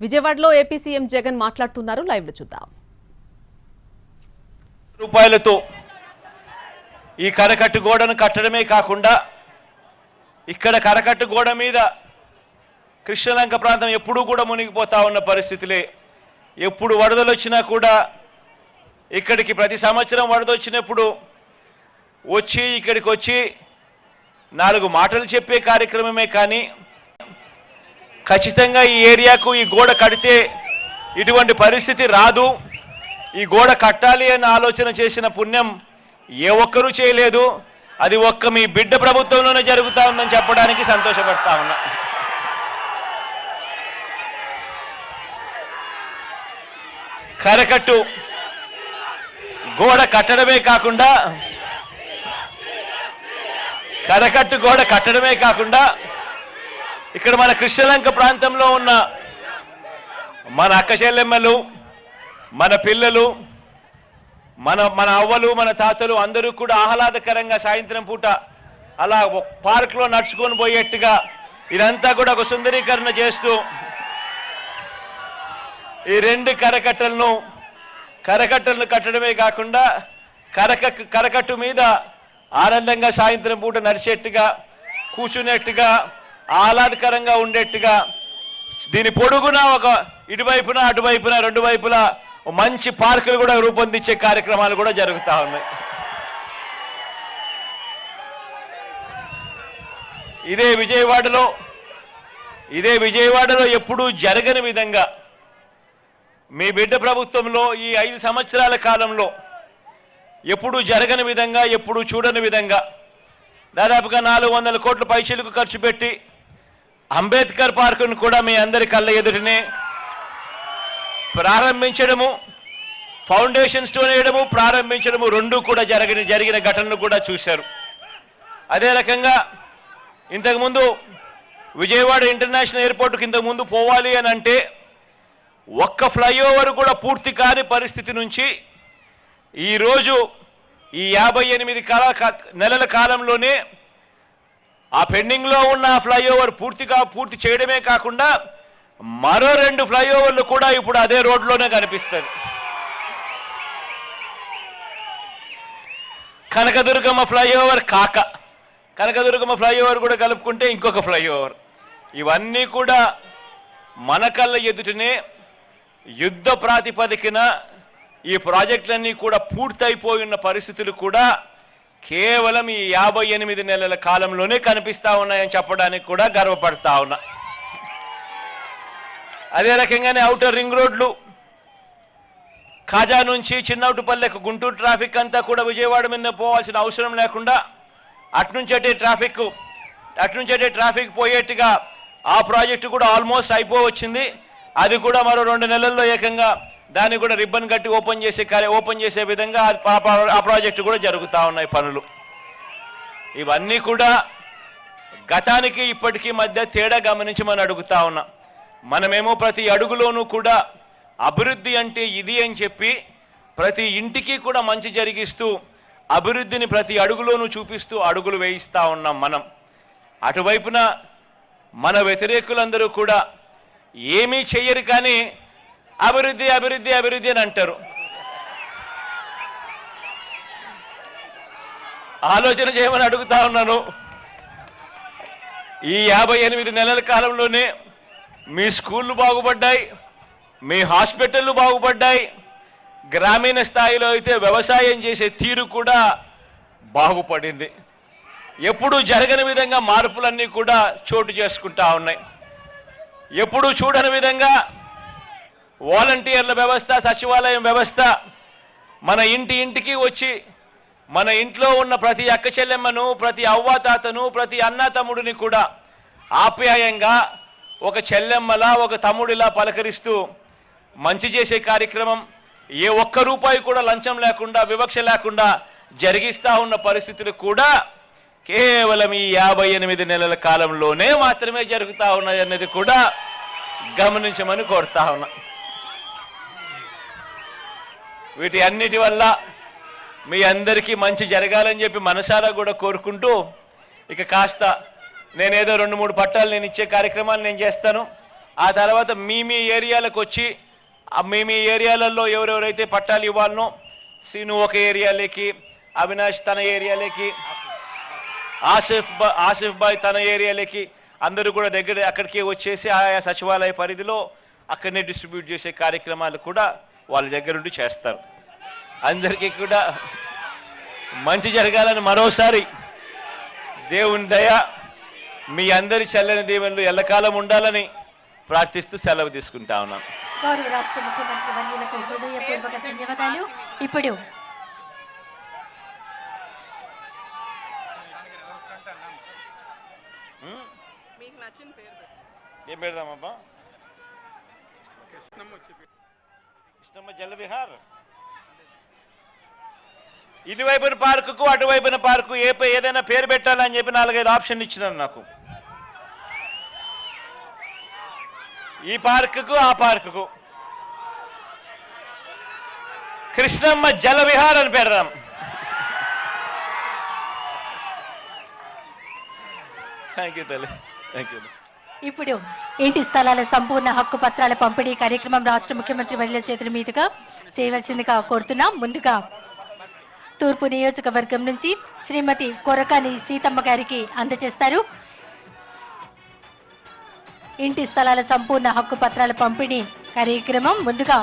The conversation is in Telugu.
విజయవాడలో ఏపీ సీఎం జగన్ మాట్లాడుతున్నారు. లైవ్లో చూద్దాం. రూపాయలతో ఈ కరకట్టు గోడను కట్టడమే కాకుండా ఇక్కడ కరకట్టు గోడ మీద కృష్ణలంక ప్రాంతం ఎప్పుడూ కూడా మునిగిపోతా ఉన్న పరిస్థితులే. ఎప్పుడు వరదలు వచ్చినా కూడా ఇక్కడికి ప్రతి సంవత్సరం వరద వచ్చినప్పుడు వచ్చి ఇక్కడికి వచ్చి నాలుగు మాటలు చెప్పే కార్యక్రమమే కానీ ఖచ్చితంగా ఈ ఏరియాకు ఈ గోడ కడితే ఇటువంటి పరిస్థితి రాదు. ఈ గోడ కట్టాలి అని ఆలోచన చేసిన పుణ్యం ఏ ఒక్కరూ చేయలేదు. అది ఒక్క మీ బిడ్డ ప్రభుత్వంలోనే జరుగుతా ఉందని చెప్పడానికి సంతోషపడతా ఉన్నా. కరకట్టు గోడ కట్టడమే కాకుండా కరకట్టు గోడ కట్టడమే కాకుండా ఇక్కడ మన కృష్ణలంక ప్రాంతంలో ఉన్న మన అక్క చెల్లెమ్మలు మన పిల్లలు మన మన అవ్వలు మన తాతలు అందరూ కూడా ఆహ్లాదకరంగా సాయంత్రం పూట అలా పార్క్లో నడుచుకొని పోయేట్టుగా ఇదంతా కూడా ఒక సుందరీకరణ చేస్తూ ఈ రెండు కరకట్టలను కరకట్టలను కట్టడమే కాకుండా కరక కరకట్టు మీద ఆనందంగా సాయంత్రం పూట నడిచేట్టుగా కూర్చునేట్టుగా ఆహ్లాదకరంగా ఉండేట్టుగా దీని పొడుగున ఒక ఇటువైపున అటువైపున రెండు వైపులా మంచి పార్కులు కూడా రూపొందించే కార్యక్రమాలు కూడా జరుగుతూ ఉన్నాయి. ఇదే విజయవాడలో ఇదే విజయవాడలో ఎప్పుడూ జరగని విధంగా మీ బిడ్డ ప్రభుత్వంలో ఈ ఐదు సంవత్సరాల కాలంలో ఎప్పుడూ జరగని విధంగా ఎప్పుడూ చూడని విధంగా దాదాపుగా నాలుగు వందల కోట్ల పైసలకు ఖర్చు పెట్టి అంబేద్కర్ పార్కును కూడా మీ అందరి కళ్ళ ఎదుటనే ప్రారంభించడము ఫౌండేషన్ స్టోన్ వేయడము ప్రారంభించడము రెండు కూడా జరిగిన జరిగిన ఘటనలు కూడా చూశారు. అదే రకంగా ఇంతకుముందు విజయవాడ ఇంటర్నేషనల్ ఎయిర్పోర్ట్కి ఇంతకుముందు పోవాలి అని అంటే ఒక్క ఫ్లైఓవర్ కూడా పూర్తి కాని పరిస్థితి నుంచి ఈరోజు ఈ యాభై ఎనిమిది కాల నెలల కాలంలోనే ఆ పెండింగ్లో ఉన్న ఫ్లైఓవర్ పూర్తిగా పూర్తి చేయడమే కాకుండా మరో రెండు ఫ్లైఓవర్లు కూడా ఇప్పుడు అదే రోడ్లోనే కనిపిస్తుంది కనకదుర్గమ్మ ఫ్లైఓవర్ కాక. కనకదుర్గమ్మ ఫ్లైఓవర్ కూడా కలుపుకుంటే ఇంకొక ఫ్లైఓవర్. ఇవన్నీ కూడా మన కళ్ళ ఎదుటనే యుద్ధ ప్రాతిపదికన ఈ ప్రాజెక్టులన్నీ కూడా పూర్తయిపోయి ఉన్న పరిస్థితులు కూడా కేవలం ఈ యాభై ఎనిమిది నెలల కాలంలోనే కనిపిస్తా ఉన్నాయని చెప్పడానికి కూడా గర్వపడతా ఉన్నా. అదే రకంగానే అవుటర్ రింగ్ రోడ్లు ఖాజా నుంచి చిన్నౌటుపల్లెకు గుంటూరు ట్రాఫిక్ అంతా కూడా విజయవాడ మీద పోవాల్సిన అవసరం లేకుండా అట్నుంచటే ట్రాఫిక్ అట్నుంచటే ట్రాఫిక్ పోయేట్టుగా ఆ ప్రాజెక్టు కూడా ఆల్మోస్ట్ అయిపోవచ్చింది. అది కూడా మరో రెండు నెలల్లో ఏకంగా దాన్ని కూడా రిబ్బన్ కట్టి ఓపెన్ చేసే కార్య ఓపెన్ చేసే విధంగా ఆ ప్రాజెక్టు కూడా జరుగుతూ ఉన్నాయి పనులు. ఇవన్నీ కూడా గతానికి ఇప్పటికీ మధ్య తేడా గమనించి మనం అడుగుతా ఉన్నాం. మనమేమో ప్రతి అడుగులోనూ కూడా అభివృద్ధి అంటే ఇది అని చెప్పి ప్రతి ఇంటికి కూడా మంచి జరిగిస్తూ అభివృద్ధిని ప్రతి అడుగులోనూ చూపిస్తూ అడుగులు వేయిస్తూ ఉన్నాం మనం. అటువైపున మన వ్యతిరేకులందరూ కూడా ఏమీ చెయ్యరు కానీ అభివృద్ధి అభివృద్ధి అభివృద్ధి అని అంటారు. ఆలోచన చేయమని అడుగుతా ఉన్నాను. ఈ యాభై ఎనిమిది నెలల కాలంలోనే మీ స్కూళ్ళు బాగుపడ్డాయి మీ హాస్పిటళ్ళు బాగుపడ్డాయి గ్రామీణ స్థాయిలో అయితే వ్యవసాయం చేసే తీరు కూడా బాగుపడింది. ఎప్పుడూ జరగని విధంగా మార్పులన్నీ కూడా చోటు చేసుకుంటా ఉన్నాయి. ఎప్పుడూ చూడని విధంగా వాలంటీర్ల వ్యవస్థ సచివాలయం వ్యవస్థ మన ఇంటి ఇంటికి వచ్చి మన ఇంట్లో ఉన్న ప్రతి అక్క చెల్లెమ్మను ప్రతి అవ్వాతాతను ప్రతి అన్న తమ్ముడిని కూడా ఆప్యాయంగా ఒక చెల్లెమ్మలా ఒక తమ్ముడిలా పలకరిస్తూ మంచి చేసే కార్యక్రమం ఏ ఒక్క రూపాయి కూడా లంచం లేకుండా వివక్ష లేకుండా జరిగిస్తా ఉన్న పరిస్థితులు కూడా కేవలం ఈ యాభై ఎనిమిది నెలల కాలంలోనే మాత్రమే జరుగుతా ఉన్నాయన్నది కూడా గమనించమని కోరుతా ఉన్నా. వీటి అన్నిటి వల్ల మీ అందరికీ మంచి జరగాలని చెప్పి మనసారా కూడా కోరుకుంటూ ఇక కాస్త నేనేదో రెండు మూడు పట్టాలు నేను ఇచ్చే కార్యక్రమాలు నేను చేస్తాను. ఆ తర్వాత మీ మీ ఏరియాలకు వచ్చి మీ మీ ఏరియాలలో ఎవరెవరైతే పట్టాలు ఇవ్వాలనో శ్రీను ఒక ఏరియాలోకి అవినాష్ తన ఏరియాలోకి ఆసిఫ్ బా ఆసిఫ్ బాయ్ తన ఏరియాలోకి అందరూ కూడా దగ్గర అక్కడికి వచ్చేసి ఆయా సచివాలయ పరిధిలో అక్కడనే డిస్ట్రిబ్యూట్ చేసే కార్యక్రమాలు కూడా వాళ్ళ దగ్గర నుండి చేస్తారు అందరికీ కూడా మంచి జరగాలని మరోసారి దేవుని దయ మీ అందరి చల్లని దీవెనలు ఎల్లకాలం ఉండాలని ప్రార్థిస్తూ సెలవు తీసుకుంటా ఉన్నాం గౌరవ రాష్ట్ర ముఖ్యమంత్రి వర్యులకు హృదయపూర్వక ధన్యవాదాలు ఇప్పుడు ఉం? మీకు నచ్చిన పేరు పెట్టండి. ఏం పెడదామబ్బా కృష్ణమ్మ. కృష్ణమ్మ జలవిహార్. ఇటువైపున పార్కుకు అటువైపున పార్కు ఏ ఏదైనా పేరు పెట్టాలని చెప్పి నాలుగైదు ఆప్షన్ ఇచ్చినారు నాకు. ఈ పార్కుకు ఆ పార్కుకు. కృష్ణమ్మ జలవిహార్ అని పెడదాం. థ్యాంక్ యూ తల్లి. థ్యాంక్ యూ ఇప్పుడు ఇంటి స్థలాల సంపూర్ణ హక్కు పత్రాల పంపిణీ కార్యక్రమం రాష్ట్ర ముఖ్యమంత్రి వర్యుల చేతుల మీదుగా చేయవలసిందిగా కోరుతున్నాం. ముందుగా తూర్పు నియోజకవర్గం నుంచి శ్రీమతి కొరకాని సీతమ్మ గారికి అందజేస్తారు. ఇంటి స్థలాల సంపూర్ణ హక్కు పత్రాల పంపిణీ కార్యక్రమం ముందుగా